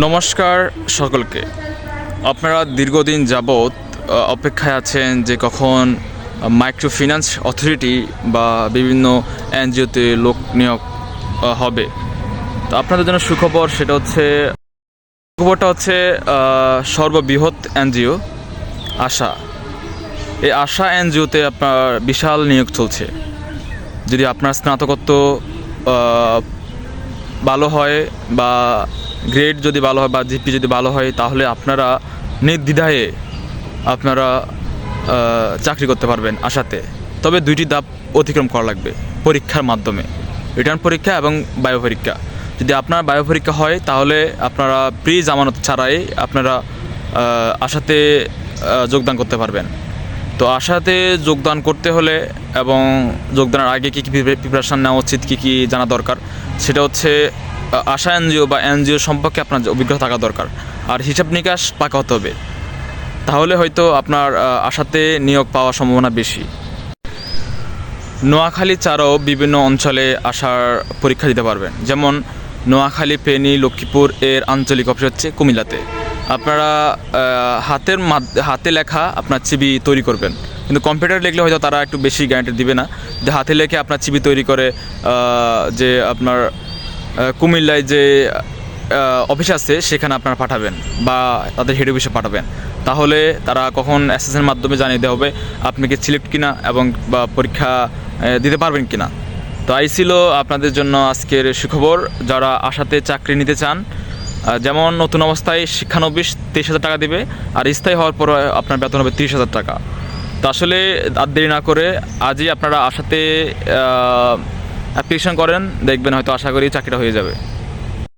নমস্কার সকলকে। আপনারা দীর্ঘদিন যাবৎ অপেক্ষায় আছেন যে কখন মাইক্রো ফিন্যান্স অথরিটি বা বিভিন্ন এনজিওতে লোক নিয়োগ হবে। তো আপনাদের জন্য সুখবর সেটা হচ্ছে, সুখবরটা হচ্ছে সর্ববৃহৎ এনজিও, আশা। এই আশা এনজিওতে আপনার বিশাল নিয়োগ চলছে। যদি আপনার স্নাতকত্ব ভালো হয় বা গ্রেড যদি ভালো হয় বা জিপি যদি ভালো হয়, তাহলে আপনারা নির্দ্বিধায়ে আপনারা চাকরি করতে পারবেন আশাতে। তবে দুইটি ধাপ অতিক্রম করা লাগবে, পরীক্ষার মাধ্যমে। রিটার্ন পরীক্ষা এবং বায়ো পরীক্ষা। যদি আপনার বায়ো পরীক্ষা হয়, তাহলে আপনারা প্রি জামানত ছাড়াই আপনারা আশাতে যোগদান করতে পারবেন। তো আশাতে যোগদান করতে হলে এবং যোগদানের আগে কী কী প্রিপারেশান নেওয়া উচিত, কী কী জানা দরকার, সেটা হচ্ছে আশা এনজিও বা এনজিও সম্পর্কে আপনার অভিজ্ঞতা থাকা দরকার। আর হিসাব নিকাশ পাকা হতে হবে। তাহলে হয়তো আপনার আশাতে নিয়োগ পাওয়ার সম্ভাবনা বেশি। নোয়াখালী ছাড়াও বিভিন্ন অঞ্চলে আসার পরীক্ষা দিতে পারবেন। যেমন নোয়াখালী, ফেনী, লক্ষ্মীপুর এর আঞ্চলিক অফিস হচ্ছে কুমিল্লাতে। আপনারা হাতের হাতে লেখা আপনার ছবি তৈরি করবেন। কিন্তু কম্পিউটার লিখলে হয়তো তারা একটু বেশি গ্যারান্টি দিবে না। যে হাতে লেখে আপনার ছবি তৈরি করে যে আপনার কুমিল্লায় যে অফিস আছে, সেখানে আপনারা পাঠাবেন বা তাদের হেড অফিসে পাঠাবেন। তাহলে তারা কখন অ্যাসেসের মাধ্যমে জানিয়ে দেওয়া হবে আপনি কি সিলেক্ট কিনা এবং বা পরীক্ষা দিতে পারবেন কিনা। তো এই ছিল আপনাদের জন্য আজকের সুখবর। যারা আশাতে চাকরি নিতে চান যেমন নতুন অবস্থায় শিক্ষানবিশ তেইশ হাজার টাকা দেবে, আর স্থায়ী হওয়ার পর আপনার বেতন হবে তিরিশ হাজার টাকা। তো আসলে আর দেরি না করে আজই আপনারা আশাতে অ্যাপ্লিকেশন করেন দেখবেন হয়তো আশা করি চাকরিটা হয়ে যাবে।